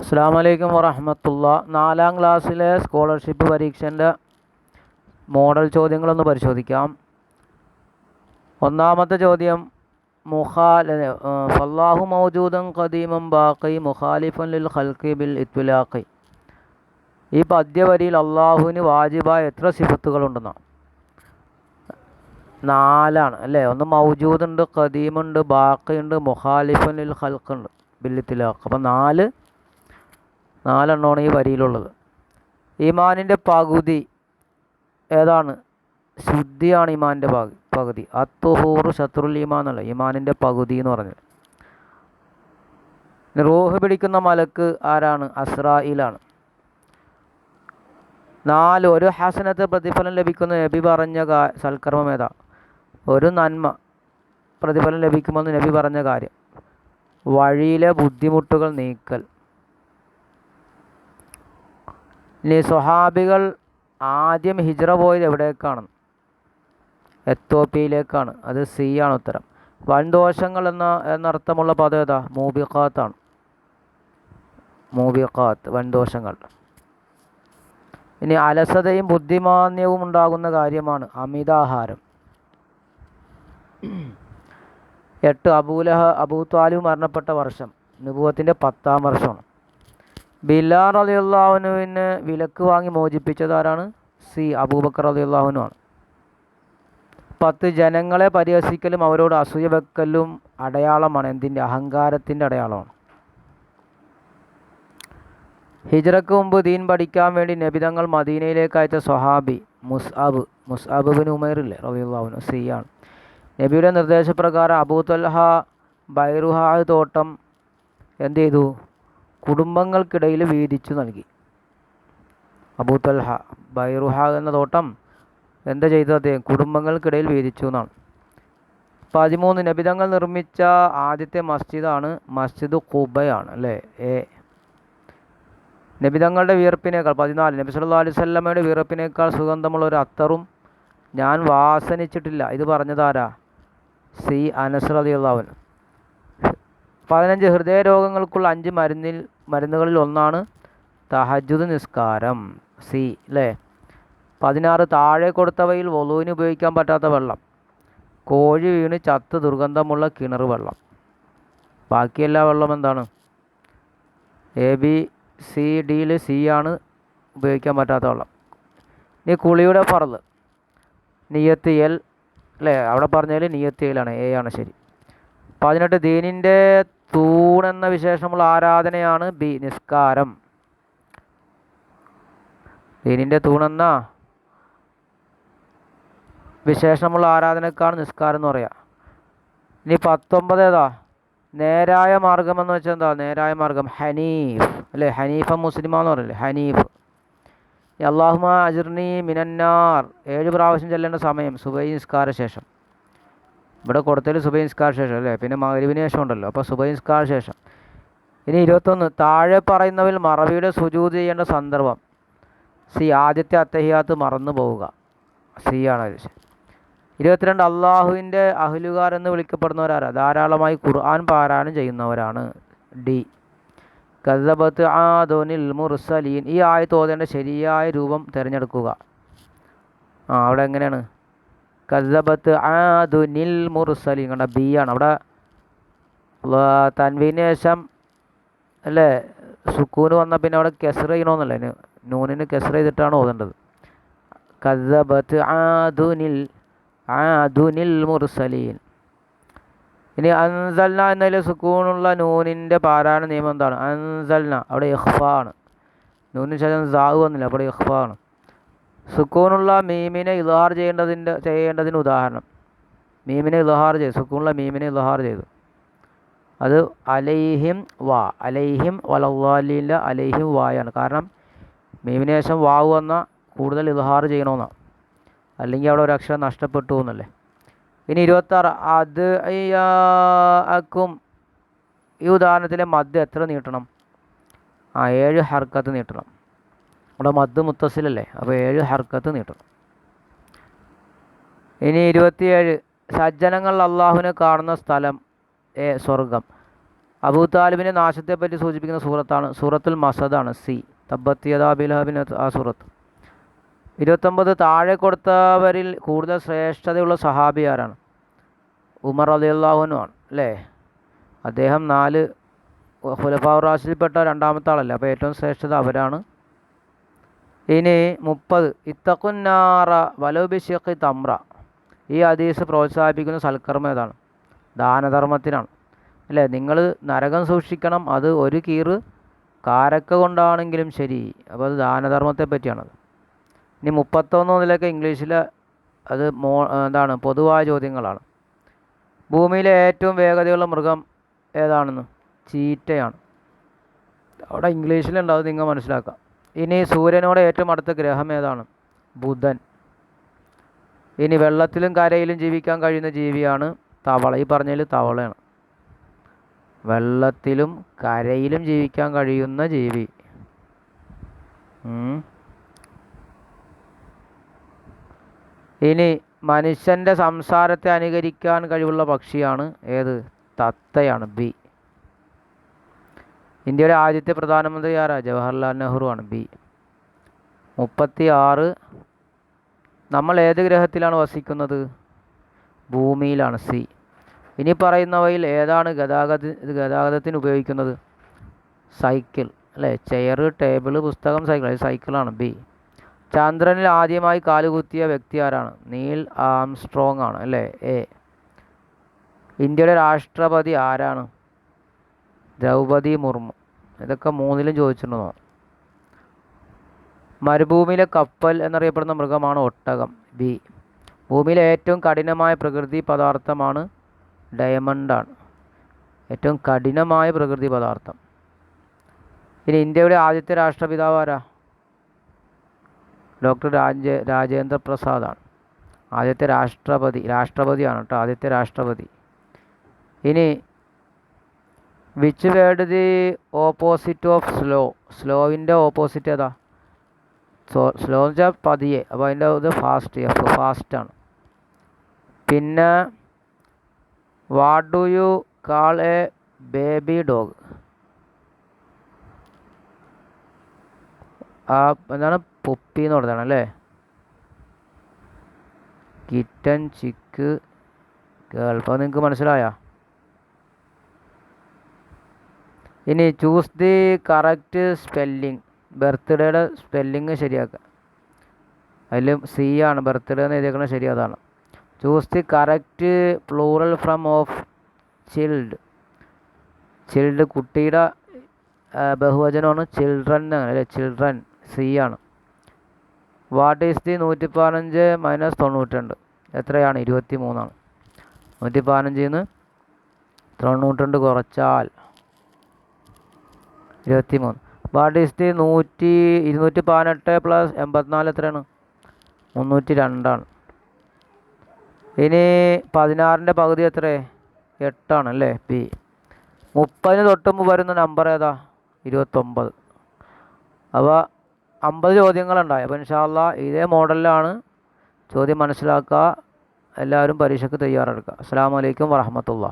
അസ്സാം വലൈക്കും വറഹമത്തുള്ള. നാലാം ക്ലാസ്സിലെ സ്കോളർഷിപ്പ് പരീക്ഷന്റെ മോഡൽ ചോദ്യങ്ങളൊന്ന് പരിശോധിക്കാം. ഒന്നാമത്തെ ചോദ്യം മുഖാല ഫല്ലാഹു മൗജൂദൻ ഖദീമം ബാക്കി മുഖാലിഫൻ ലിൽ ഖൽക്കി ബിൽ ഇത്വലാഖി ഈ പദ്യവരിയിൽ അള്ളാഹുവിന് വാജിബായ എത്ര സിഫത്തുകളുണ്ടെന്നാണ് നാലാണ് അല്ലേ? ഒന്ന് മൗജൂദുണ്ട് ഖദീമുണ്ട് ബാക്കിയുണ്ട് മുഖാലിഫൻ ലിൽ ഖൽക്കുണ്ട് ബില്ലിത്തിലാഖ് അപ്പം നാല് നാലെണ്ണമാണ് ഈ വരിയിലുള്ളത്. ഈമാനിന്റെ പകുതി ഏതാണ്? ശുദ്ധിയാണ് ഈമാനിന്റെ പകു പകുതി. അത്തുഹൂറു ശത്രുൽ ഈമാൻ എന്നുള്ള ഈമാനിന്റെ പകുതി എന്ന് പറഞ്ഞത് റൂഹ് പിടിക്കുന്ന മലക്ക് ആരാണ്? അസ്രായിലാണ് നാല് ഒരു ഹസനത്ത് പ്രതിഫലം ലഭിക്കുന്ന. നബി പറഞ്ഞ കാ സൽക്കർമ്മം ഏതാ? ഒരു നന്മ പ്രതിഫലം ലഭിക്കുമെന്ന് നബി പറഞ്ഞ കാര്യം. വഴിയിലെ ബുദ്ധിമുട്ടുകൾ നീക്കൽ. ഇനി സ്വഹാബികൾ ആദ്യം ഹിജ്റ പോയത് എവിടേക്കാണ്? എത്തോപ്യയിലേക്കാണ്. അത് സി ആണ് ഉത്തരം. വൻദോഷങ്ങൾ എന്ന എന്നർത്ഥമുള്ള പദം ഏതാ? മൂബിഖാത്താണ് മൂബിഖാത്ത് വൻദോഷങ്ങൾ. ഇനി അലസതയും ബുദ്ധിമാന്യവും ഉണ്ടാകുന്ന കാര്യമാണ് അമിതാഹാരം. എട്ട് അബൂലഹ അബൂ മരണപ്പെട്ട വർഷം നുപുവത്തിന്റെ പത്താം വർഷമാണ്. ബിലാർ അലി അള്ളാഹുനുവിന് വിലക്ക് വാങ്ങി മോചിപ്പിച്ചത് ആരാണ്? സി. അബൂബക്കർ അലി അള്ളാഹുനുമാണ് പത്ത് ജനങ്ങളെ പരിഹസിക്കലും അവരോട് അസൂയ വെക്കലും അടയാളമാണ്. എന്തിന്റെ? അഹങ്കാരത്തിന്റെ അടയാളമാണ്. ഹിജ്റക്ക് മുമ്പ് ദീൻ പഠിക്കാൻ വേണ്ടി നബിതങ്ങൾ മദീനയിലേക്ക് അയച്ച സ്വഹാബി മുസ്അബ് മുസ്അബ് ബിൻ റബി റബിയുള്ളാഹുനു സി ആണ്. നബിയുടെ നിർദ്ദേശപ്രകാരം അബൂ തൽഹ ബൈറുഹാ തോട്ടം എന്ത് ചെയ്തു? കുടുംബങ്ങൾക്കിടയിൽ വീതിച്ചു നൽകി. അബൂ ബൈറുഹ എന്ന തോട്ടം എന്താ ചെയ്തത് അദ്ദേഹം? കുടുംബങ്ങൾക്കിടയിൽ വീതിച്ചു എന്നാണ്. പതിമൂന്ന് നബിതങ്ങൾ നിർമ്മിച്ച ആദ്യത്തെ മസ്ജിദാണ് മസ്ജിദ് കുബയാണ് അല്ലേ? എ. നബിതങ്ങളുടെ വിയർപ്പിനേക്കാൾ പതിനാല് നബി സല്ലാ അലൈഹി സ്വല്ലമ്മയുടെ വിയർപ്പിനേക്കാൾ സുഗന്ധമുള്ള ഒരു അത്തറും ഞാൻ വാസനിച്ചിട്ടില്ല. ഇത് പറഞ്ഞതാരാ സി അനസ് പതിനഞ്ച് ഹൃദയരോഗങ്ങൾക്കുള്ള അഞ്ച് മരുന്നിൽ മരുന്നുകളിൽ ഒന്നാണ് തഹജുദ് നിസ്കാരം സി അല്ലേ പതിനാറ് താഴെ കൊടുത്തവയിൽ വലുവിന് ഉപയോഗിക്കാൻ പറ്റാത്ത വെള്ളം. കോഴി വീണ് ചത്ത് ദുർഗന്ധമുള്ള കിണർ വെള്ളം. ബാക്കി എല്ലാ വെള്ളം എന്താണ്? എ ബി സി ഡിയിൽ സി ആണ് ഉപയോഗിക്കാൻ പറ്റാത്ത വെള്ളം. ഇനി കുളിയുടെ പറൽ നിയത്തിയൽ അല്ലേ അവിടെ പറഞ്ഞാൽ നിയത്തിയലാണ് എ ആണ് ശരി. പതിനെട്ട് ദീനിന്റെ തൂൺ എന്ന വിശേഷമുള്ള ആരാധനയാണ് ബി നിസ്കാരം. ദീനിന്റെ തൂണെന്ന വിശേഷമുള്ള ആരാധനക്കാണ് നിസ്കാരം എന്ന് പറയുക ഇനി പത്തൊമ്പത് ഏതാ? നേരായ മാർഗം എന്ന് വെച്ചാൽ എന്താ? നേരായ മാർഗം. ഹനീഫ്. അല്ലേ? ഹനീഫ മുസ്ലിമാന്ന് പറയില്ലേ? ഹനീഫ്. അള്ളാഹുമ അജിർണി മിനന്നാർ. ഏഴ് പ്രാവശ്യം ചെല്ലേണ്ട സമയം. സുബൈ നിസ്കാര ശേഷം. ഇവിടെ കൊടുത്തതിൽ സുബൈ നിസ്കാര ശേഷം അല്ലേ? പിന്നെ മകരുവിന് ശേഷം ഉണ്ടല്ലോ. അപ്പോൾ സുബൈ നിസ്കാര ശേഷം. ഇനി ഇരുപത്തൊന്ന് താഴെ പറയുന്നവൽ മറവിയുടെ സുജൂത് ചെയ്യേണ്ട സന്ദർഭം. സി ആദ്യത്തെ അത്തഹിയാത്ത് മറന്നു പോവുക. സി ആണ് ഇരുപത്തിരണ്ട് അള്ളാഹുവിന്റെ അഹ്ലുകാർ എന്ന് വിളിക്കപ്പെടുന്നവരാരാ? ധാരാളമായി ഖുർആൻ പാരായണം ചെയ്യുന്നവരാണ്. ഡി. കസബത്ത് ആദോനിൽ മുർസലീൻ. ഈ ആയത്ത് ഓതേണ്ട ശരിയായ രൂപം തിരഞ്ഞെടുക്കുക. ആ അവിടെ എങ്ങനെയാണ്? കസബത്ത് ആദുനിൽ മുർസലീൻ കണ്ട ബി ആണ്. അവിടെ തൻവീന് ശേഷം അല്ലേ സുക്കൂന് വന്ന പിന്നെ അവിടെ കെസർ ചെയ്യണമെന്നല്ലേ നൂനിന് കെസർ ചെയ്തിട്ടാണ് ഓതേണ്ടത്. കസബത്ത് ആദുനിൽ ആദുനിൽ മുർസലീൻ. ഇനി അൻസൽന എന്നതിൽ സുക്കൂണുള്ള നൂനിന്റെ പാരായണ നിയമം എന്താണ്? അൻസൽന അവിടെ ഇഹ്ഫ ആണ് നൂനിന് ശേഷം സാഹു വന്നില്ല അവിടെ ഇഹ്ഫ ആണ് സുക്കൂണുള്ള മീമിനെ ഇലഹാർ ചെയ്യേണ്ടതിന്റെ ചെയ്യേണ്ടതിന് ഉദാഹരണം. മീമിനെ ഇലഹാർ ചെയ്തു സുക്കൂണുള്ള മീമിനെ ഇലഹാർ ചെയ്തു. അത് അലൈഹിം വാ അലൈഹിം വലല്ലാലില്ല അലൈഹിം വായാണ്. കാരണം മീമിന് ശേഷം വാവ് വന്ന കൂടുതൽ ഇലഹാർ ചെയ്യണമെന്നാണ് അല്ലെങ്കിൽ അവിടെ ഒരു അക്ഷരം നഷ്ടപ്പെട്ടു എന്നല്ലേ. ഇനി ഇരുപത്താറ് അത് അക്കും. ഈ ഉദാഹരണത്തിലെ മദ്യം എത്ര നീട്ടണം? ആ ഏഴ് ഹർക്കത്ത് നീട്ടണം. അവിടെ മദ് മുത്തസിലല്ലേ അപ്പോൾ ഏഴ് ഹർക്കത്ത് നീട്ടണം ഇനി ഇരുപത്തിയേഴ് സജ്ജനങ്ങൾ അള്ളാഹുവിനെ കാണുന്ന സ്ഥലം ഏ സ്വർഗം. അബൂ താലിബിന്റെ നാശത്തെപ്പറ്റി സൂചിപ്പിക്കുന്ന സൂറത്താണ് സൂറത്തുൽ മസദാണ് സി. തബ്ബത്തിയദാബിലഹബിന് ആ സൂറത്ത്. ഇരുപത്തൊമ്പത് താഴെ കൊടുത്തവരിൽ കൂടുതൽ ശ്രേഷ്ഠതയുള്ള സഹാബി ആരാണ്? ഉമർ ആണ് അല്ലേ? അദ്ദേഹം നാല് ഹുലഫാ റാഷിൽപ്പെട്ട രണ്ടാമത്തെ ആളല്ലേ? അപ്പോൾ ഏറ്റവും ശ്രേഷ്ഠത അവരാണ് ഇനി മുപ്പത്. ഇത്തക്കുന്നാറ വലോഭിഷേക്ക് തമ്ര. ഈ ഹദീസ് പ്രോത്സാഹിപ്പിക്കുന്ന സൽക്കർമ്മം ഏതാണ്? ദാനധർമ്മത്തിനാണ്. അല്ലേ? നിങ്ങൾ നരകം സൂക്ഷിക്കണം. അത് ഒരു കീറ് കാരക്ക കൊണ്ടാണെങ്കിലും ശരി. അപ്പോൾ അത് ദാനധർമ്മത്തെ പറ്റിയാണത്. ഇനി മുപ്പത്തൊന്ന് മുതലൊക്കെ ഇംഗ്ലീഷിൽ അത് മോ എന്താണ് പൊതുവായ ചോദ്യങ്ങളാണ്. ഭൂമിയിലെ ഏറ്റവും വേഗതയുള്ള മൃഗം ഏതാണെന്ന്? ചീറ്റയാണ്. അവിടെ ഇംഗ്ലീഷിലുണ്ടാവും നിങ്ങൾ മനസ്സിലാക്കാം ഇനി സൂര്യനോട് ഏറ്റവും അടുത്ത ഗ്രഹം ഏതാണ്? ബുധൻ. ഇനി വെള്ളത്തിലും കരയിലും ജീവിക്കാൻ കഴിയുന്ന ജീവിയാണ് തവള. ഈ പറഞ്ഞതിൽ തവളയാണ്. വെള്ളത്തിലും കരയിലും ജീവിക്കാൻ കഴിയുന്ന ജീവി. ഇനി മനുഷ്യന്റെ സംസാരത്തെ അനുകരിക്കാൻ കഴിവുള്ള പക്ഷിയാണ് ഏത്? തത്തയാണ്. ബി. ഇന്ത്യയുടെ ആദ്യത്തെ പ്രധാനമന്ത്രി ആരാ ജവഹർലാൽ നെഹ്റു ആണ്. ബി. മുപ്പത്തി ആറ് നമ്മൾ ഏത് ഗ്രഹത്തിലാണ് വസിക്കുന്നത്? ഭൂമിയിലാണ്. സി. ഇനി പറയുന്നവയിൽ ഏതാണ് ഗതാഗത ഗതാഗതത്തിന് ഉപയോഗിക്കുന്നത്? സൈക്കിൾ അല്ലേ? ചെയർ ടേബിൾ പുസ്തകം സൈക്കിൾ. സൈക്കിളാണ് ബി. ചന്ദ്രനിൽ ആദ്യമായി കാലുകുത്തിയ വ്യക്തി ആരാണ്? നീൽ ആംസ്ട്രോങ് ആണ് അല്ലേ? എ. ഇന്ത്യയുടെ രാഷ്ട്രപതി ആരാണ്? ദ്രൗപദി മുർമു. ഇതൊക്കെ മൂന്നിലും ചോദിച്ചിട്ടുണ്ടോ? മരുഭൂമിയിലെ കപ്പൽ എന്നറിയപ്പെടുന്ന മൃഗമാണ് ഒട്ടകം ബി ഭൂമിയിലെ ഏറ്റവും കഠിനമായ പ്രകൃതി പദാർത്ഥമാണ് ഡയമണ്ടാണ് ഏറ്റവും കഠിനമായ പ്രകൃതി പദാർത്ഥം. ഇനി ഇന്ത്യയുടെ ആദ്യത്തെ രാഷ്ട്രപിതാവ് ആരാ? ഡോക്ടർ രാജ രാജേന്ദ്ര പ്രസാദാണ് ആദ്യത്തെ രാഷ്ട്രപതി രാഷ്ട്രപതിയാണ് കേട്ടോ ആദ്യത്തെ രാഷ്ട്രപതി. ഇനി which word the opposite of slow സ്ലോവിന്റെ opposite ഏതാ? സോ സ്ലോ എന്ന് വെച്ചാൽ പതിയെ. അപ്പോൾ അതിന്റെ ഇത് ഫാസ്റ്റ് എഫ് ഫാസ്റ്റാണ് പിന്നെ what do you call a baby dog ആ എന്താണ്? പൊപ്പി എന്ന് പറഞ്ഞതാണ് അല്ലേ? കിറ്റൻ ചിക്ക് കേൾപ്പം നിങ്ങൾക്ക് മനസ്സിലായോ? ഇനി ചൂസ് ദി കറക്റ്റ് സ്പെല്ലിംഗ് ബർത്ത്ഡേയുടെ സ്പെല്ലിങ് ശരിയാക്കുക. അതിൽ സി ആണ് ബർത്ത്ഡേ എന്ന് എഴുതിയേക്കുന്നത് ശരി അതാണ്. Choose the correct plural from of child child കുട്ടിയുടെ ബഹുവചനമാണ് ചിൽഡ്രൻ അല്ലെ? ചിൽഡ്രൻ സി ആണ്. വാട്ട് ഈസ് ദി നൂറ്റി പതിനഞ്ച് മൈനസ് തൊണ്ണൂറ്റിരണ്ട്? എത്രയാണ്? ഇരുപത്തി മൂന്നാണ് നൂറ്റി പതിനഞ്ചിൽ നിന്ന് തൊണ്ണൂറ്റിരണ്ട് കുറച്ചാൽ ഇരുപത്തി മൂന്ന് വാട്ട് ഈസ് ദി നൂറ്റി ഇരുന്നൂറ്റി പതിനെട്ട് പ്ലസ് എൺപത്തിനാല് എത്രയാണ്? മുന്നൂറ്റി രണ്ടാണ്. ഇനി പതിനാറിന്റെ പകുതി എത്ര എട്ടാണ് അല്ലേ? പി മുപ്പതിന് തൊട്ട് മുമ്പ് വരുന്ന നമ്പർ ഏതാ? ഇരുപത്തൊമ്പത്. അപ്പോൾ അമ്പത് ചോദ്യങ്ങളുണ്ടായി. അപ്പോൾ ഇൻഷാല്ല ഇതേ മോഡലിലാണ് ചോദ്യം മനസ്സിലാക്കുക. എല്ലാവരും പരീക്ഷയ്ക്ക് തയ്യാറെടുക്കുക. അസ്സാം വലൈക്കും വറഹമത്തുള്ള